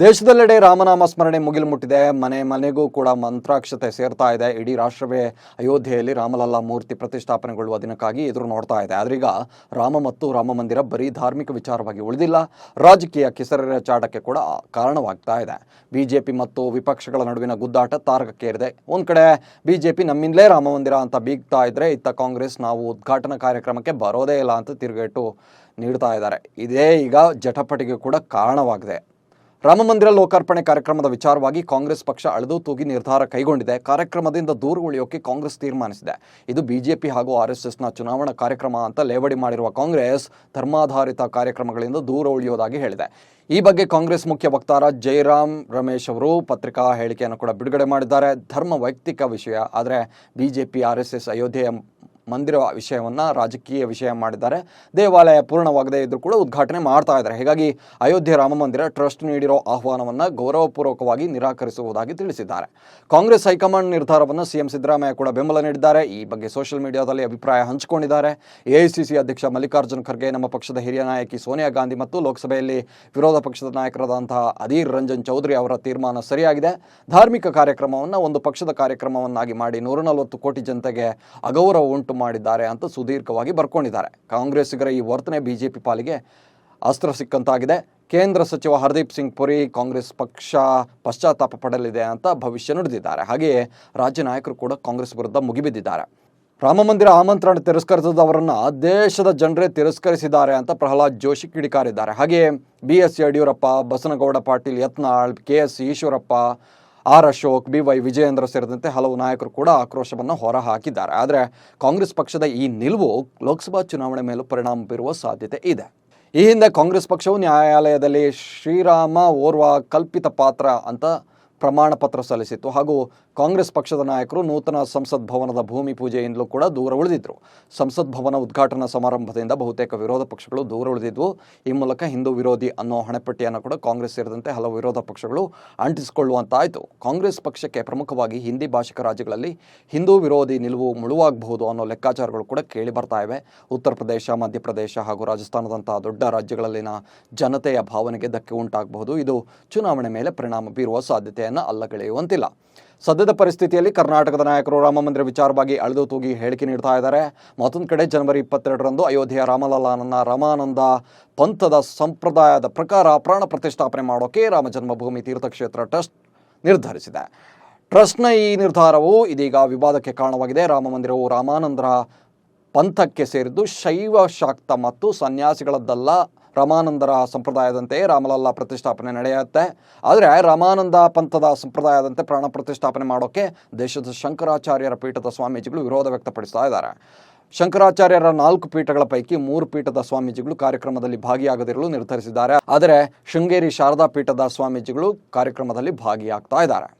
ದೇಶದೆಲ್ಲೆಡೆ ರಾಮನಾಮ ಸ್ಮರಣೆ ಮುಗಿಲು ಮುಟ್ಟಿದೆ ಮನೆ ಮನೆಗೂ ಕೂಡ ಮಂತ್ರಾಕ್ಷತೆ ಸೇರ್ತಾ ಇದೆ. ಇಡೀ ರಾಷ್ಟ್ರವೇ ಅಯೋಧ್ಯೆಯಲ್ಲಿ ರಾಮಲಲ್ಲಾ ಮೂರ್ತಿ ಪ್ರತಿಷ್ಠಾಪನೆಗೊಳ್ಳುವ ದಿನಕ್ಕಾಗಿ ಎದುರು ನೋಡ್ತಾ ಇದೆ. ಆದ್ರೀಗ ರಾಮ ಮತ್ತು ರಾಮ ಮಂದಿರ ಬರೀ ಧಾರ್ಮಿಕ ವಿಚಾರವಾಗಿ ಉಳಿದಿಲ್ಲ. ರಾಜಕೀಯ ಕೆಸರರ ಚಾಟಕ್ಕೆ ಕೂಡ ಕಾರಣವಾಗ್ತಾ ಇದೆ. ಬಿಜೆಪಿ ಮತ್ತು ವಿಪಕ್ಷಗಳ ನಡುವಿನ ಗುದ್ದಾಟ ತಾರಕಕ್ಕೇರಿದೆ ಒಂದ್ ಕಡೆ ಬಿಜೆಪಿ ನಮ್ಮಿಂದಲೇ ರಾಮ ಮಂದಿರ ಅಂತ ಬೀಗ್ತಾ ಇದ್ರೆ, ಇತ್ತ ಕಾಂಗ್ರೆಸ್ ನಾವು ಉದ್ಘಾಟನಾ ಕಾರ್ಯಕ್ರಮಕ್ಕೆ ಬರೋದೇ ಇಲ್ಲ ಅಂತ ತಿರುಗೇಟು ನೀಡ್ತಾ ಇದ್ದಾರೆ. ಇದೇ ಈಗ ಜಟಪಟಿಗೆ ಕೂಡ ಕಾರಣವಾಗಿದೆ. ರಾಮ ಮಂದಿರ ಲೋಕಾರ್ಪಣೆ ಕಾರ್ಯಕ್ರಮದ ವಿಚಾರವಾಗಿ ಕಾಂಗ್ರೆಸ್ ಪಕ್ಷ ಅಳೆದು ತೂಗಿ ನಿರ್ಧಾರ ಕೈಗೊಂಡಿದೆ. ಕಾರ್ಯಕ್ರಮದಿಂದ ದೂರ ಉಳಿಯೋಕೆ ಕಾಂಗ್ರೆಸ್ ತೀರ್ಮಾನಿಸಿದೆ. ಇದು ಬಿಜೆಪಿ ಹಾಗೂ ಆರ್ಎಸ್ಎಸ್ನ ಚುನಾವಣಾ ಕಾರ್ಯಕ್ರಮ ಅಂತ ಲೇವಡಿ ಮಾಡಿರುವ ಕಾಂಗ್ರೆಸ್ ಧರ್ಮಾಧಾರಿತ ಕಾರ್ಯಕ್ರಮಗಳಿಂದ ದೂರ ಉಳಿಯೋದಾಗಿ ಹೇಳಿದೆ. ಈ ಬಗ್ಗೆ ಕಾಂಗ್ರೆಸ್ ಮುಖ್ಯ ವಕ್ತಾರ ಜೈರಾಮ್ ರಮೇಶ್ ಅವರು ಪತ್ರಿಕಾ ಹೇಳಿಕೆಯನ್ನು ಕೂಡ ಬಿಡುಗಡೆ ಮಾಡಿದ್ದಾರೆ. ಧರ್ಮ ವೈಯಕ್ತಿಕ ವಿಷಯ, ಆದರೆ ಬಿಜೆಪಿ ಆರ್ಎಸ್ಎಸ್ ಅಯೋಧ್ಯೆಯ ಮಂದಿರ ವಿಷಯವನ್ನ ರಾಜಕೀಯ ವಿಷಯ ಮಾಡಿದ್ದಾರೆ. ದೇವಾಲಯ ಪೂರ್ಣವಾಗದೇ ಇದ್ದರೂ ಕೂಡ ಉದ್ಘಾಟನೆ ಮಾಡ್ತಾ ಇದ್ದಾರೆ. ಹೀಗಾಗಿ ಅಯೋಧ್ಯೆ ರಾಮ ಮಂದಿರ ಟ್ರಸ್ಟ್ ನೀಡಿರೋ ಆಹ್ವಾನವನ್ನ ಗೌರವಪೂರ್ವಕವಾಗಿ ನಿರಾಕರಿಸುವುದಾಗಿ ತಿಳಿಸಿದ್ದಾರೆ. ಕಾಂಗ್ರೆಸ್ ಹೈಕಮಾಂಡ್ ನಿರ್ಧಾರವನ್ನು ಸಿಎಂ ಸಿದ್ದರಾಮಯ್ಯ ಕೂಡ ಬೆಂಬಲ ನೀಡಿದ್ದಾರೆ. ಈ ಬಗ್ಗೆ ಸೋಷಿಯಲ್ ಮೀಡಿಯಾದಲ್ಲಿ ಅಭಿಪ್ರಾಯ ಹಂಚಿಕೊಂಡಿದ್ದಾರೆ. ಎಐಸಿಸಿ ಅಧ್ಯಕ್ಷ ಮಲ್ಲಿಕಾರ್ಜುನ ಖರ್ಗೆ, ನಮ್ಮ ಪಕ್ಷದ ಹಿರಿಯ ನಾಯಕಿ ಸೋನಿಯಾ ಗಾಂಧಿ ಮತ್ತು ಲೋಕಸಭೆಯಲ್ಲಿ ವಿರೋಧ ಪಕ್ಷದ ನಾಯಕರಾದಂತಹ ಅಧೀರ್ ರಂಜನ್ ಚೌಧರಿ ಅವರ ತೀರ್ಮಾನ ಸರಿಯಾಗಿದೆ. ಧಾರ್ಮಿಕ ಕಾರ್ಯಕ್ರಮವನ್ನು ಒಂದು ಪಕ್ಷದ ಕಾರ್ಯಕ್ರಮವನ್ನಾಗಿ ಮಾಡಿ ನೂರ ನಲವತ್ತು ಕೋಟಿ ಜನತೆಗೆ ಅಗೌರವ ಉಂಟು ಮಾಡಿದ್ದಾರೆ ಅಂತ ಸುದೀರ್ಘವಾಗಿ ಬರ್ಕೊಂಡಿದ್ದಾರೆ. ಕಾಂಗ್ರೆಸ್ಸಿಗರ ಈ ವರ್ತನೆ ಬಿಜೆಪಿ ಪಾಲಿಗೆ ಅಸ್ತ್ರ ಸಿಕ್ಕಂತಾಗಿದೆ. ಕೇಂದ್ರ ಸಚಿವ ಹರ್ದೀಪ್ ಸಿಂಗ್ ಪುರಿ ಕಾಂಗ್ರೆಸ್ ಪಕ್ಷ ಪಶ್ಚಾತ್ತಾಪ ಪಡಲಿದೆ ಅಂತ ಭವಿಷ್ಯ ನುಡಿದಿದ್ದಾರೆ. ಹಾಗೆಯೇ ರಾಜ್ಯ ನಾಯಕರು ಕೂಡ ಕಾಂಗ್ರೆಸ್ ವಿರುದ್ಧ ಮುಗಿಬಿದ್ದಿದ್ದಾರೆ. ರಾಮ ಮಂದಿರ ಆಮಂತ್ರಣ ತಿರಸ್ಕರಿಸಿದವರನ್ನ ದೇಶದ ಜನರೇ ತಿರಸ್ಕರಿಸಿದ್ದಾರೆ ಅಂತ ಪ್ರಹ್ಲಾದ್ ಜೋಶಿ ಕಿಡಿಕಾರಿದ್ದಾರೆ. ಹಾಗೆಯೇ B S Yediyurappa, Basanagouda Patil, Yatnal, K S Eshwarappa R Ashok, B Y Vijayendra ಸೇರಿದಂತೆ ಹಲವು ನಾಯಕರು ಕೂಡ ಆಕ್ರೋಶವನ್ನು ಹೊರಹಾಕಿದ್ದಾರೆ. ಆದರೆ ಕಾಂಗ್ರೆಸ್ ಪಕ್ಷದ ಈ ನಿಲುವು ಲೋಕಸಭಾ ಚುನಾವಣೆ ಮೇಲೂ ಪರಿಣಾಮ ಬೀರುವ ಸಾಧ್ಯತೆ ಇದೆ. ಈ ಹಿಂದೆ ಕಾಂಗ್ರೆಸ್ ಪಕ್ಷವು ನ್ಯಾಯಾಲಯದಲ್ಲಿ ಶ್ರೀರಾಮ ಓರ್ವ ಕಲ್ಪಿತ ಪಾತ್ರ ಅಂತ ಪ್ರಮಾಣ ಪತ್ರ ಸಲ್ಲಿಸಿತ್ತು. ಹಾಗೂ ಕಾಂಗ್ರೆಸ್ ಪಕ್ಷದ ನಾಯಕರು ನೂತನ ಸಂಸತ್ ಭವನದ ಭೂಮಿ ಪೂಜೆಯಿಂದಲೂ ಕೂಡ ದೂರ ಉಳಿದಿದ್ರು. ಸಂಸತ್ ಭವನ ಉದ್ಘಾಟನಾ ಸಮಾರಂಭದಿಂದ ಬಹುತೇಕ ವಿರೋಧ ಪಕ್ಷಗಳು ದೂರ ಉಳಿದಿದ್ವು. ಈ ಮೂಲಕ ಹಿಂದೂ ವಿರೋಧಿ ಅನ್ನೋ ಹಣೆಪಟ್ಟಿಯನ್ನು ಕೂಡ ಕಾಂಗ್ರೆಸ್ ಸೇರಿದಂತೆ ಹಲವು ವಿರೋಧ ಪಕ್ಷಗಳು ಅಂಟಿಸಿಕೊಳ್ಳುವಂತಾಯಿತು. ಕಾಂಗ್ರೆಸ್ ಪಕ್ಷಕ್ಕೆ ಪ್ರಮುಖವಾಗಿ ಹಿಂದಿ ಭಾಷಿಕ ರಾಜ್ಯಗಳಲ್ಲಿ ಹಿಂದೂ ವಿರೋಧಿ ನಿಲುವು ಮುಳುವಾಗಬಹುದು ಅನ್ನೋ ಲೆಕ್ಕಾಚಾರಗಳು ಕೂಡ ಕೇಳಿ ಬರ್ತಾ ಇವೆ. ಉತ್ತರ ಪ್ರದೇಶ ಮಧ್ಯಪ್ರದೇಶ ಹಾಗೂ ರಾಜಸ್ಥಾನದಂತಹ ದೊಡ್ಡ ರಾಜ್ಯಗಳಲ್ಲಿನ ಜನತೆಯ ಭಾವನೆಗೆ ಧಕ್ಕೆ ಉಂಟಾಗಬಹುದು. ಇದು ಚುನಾವಣೆ ಮೇಲೆ ಪರಿಣಾಮ ಬೀರುವ ಸಾಧ್ಯತೆಯನ್ನು ಅಲ್ಲಗಳೆಯುವಂತಿಲ್ಲ. ಸದ್ಯದ ಪರಿಸ್ಥಿತಿಯಲ್ಲಿ ಕರ್ನಾಟಕದ ನಾಯಕರು ರಾಮ ಮಂದಿರ ವಿಚಾರವಾಗಿ ಅಳೆದು ತೂಗಿ ಹೇಳಿಕೆ ನೀಡ್ತಾ ಇದ್ದಾರೆ. ಮತ್ತೊಂದು ಕಡೆ ಜನವರಿ ಇಪ್ಪತ್ತೆರಡರಂದು ಅಯೋಧ್ಯೆಯ ರಾಮಲಲ್ಲಾನನ್ನ ರಾಮಾನಂದ ಪಂಥದ ಸಂಪ್ರದಾಯದ ಪ್ರಕಾರ ಪ್ರಾಣ ಪ್ರತಿಷ್ಠಾಪನೆ ಮಾಡೋಕೆ ರಾಮ ಜನ್ಮಭೂಮಿ ತೀರ್ಥಕ್ಷೇತ್ರ ಟ್ರಸ್ಟ್ ನಿರ್ಧರಿಸಿದೆ. ಟ್ರಸ್ಟ್ನ ಈ ನಿರ್ಧಾರವು ಇದೀಗ ವಿವಾದಕ್ಕೆ ಕಾರಣವಾಗಿದೆ. ರಾಮ ಮಂದಿರವು ರಾಮಾನಂದರ ಪಂಥಕ್ಕೆ ಸೇರಿದ್ದು ಶೈವ ಶಾಕ್ತ ಮತ್ತು ಸನ್ಯಾಸಿಗಳದ್ದಲ್ಲ. ರಾಮಾನಂದರ ಸಂಪ್ರದಾಯದಂತೆ ರಾಮಲಲ್ಲಾ ಪ್ರತಿಷ್ಠಾಪನೆ ನಡೆಯುತ್ತೆ. ಆದರೆ ರಾಮಾನಂದ ಪಂಥದ ಸಂಪ್ರದಾಯದಂತೆ ಪ್ರಾಣ ಪ್ರತಿಷ್ಠಾಪನೆ ಮಾಡೋಕ್ಕೆ ದೇಶದ ಶಂಕರಾಚಾರ್ಯರ ಪೀಠದ ಸ್ವಾಮೀಜಿಗಳು ವಿರೋಧ ವ್ಯಕ್ತಪಡಿಸ್ತಾ ಇದ್ದಾರೆ. ಶಂಕರಾಚಾರ್ಯರ ನಾಲ್ಕು ಪೀಠಗಳ ಪೈಕಿ ಮೂರು ಪೀಠದ ಸ್ವಾಮೀಜಿಗಳು ಕಾರ್ಯಕ್ರಮದಲ್ಲಿ ಭಾಗಿಯಾಗದಿರಲು ನಿರ್ಧರಿಸಿದ್ದಾರೆ. ಆದರೆ ಶೃಂಗೇರಿ ಶಾರದಾ ಪೀಠದ ಸ್ವಾಮೀಜಿಗಳು ಕಾರ್ಯಕ್ರಮದಲ್ಲಿ ಭಾಗಿಯಾಗ್ತಾ ಇದ್ದಾರೆ.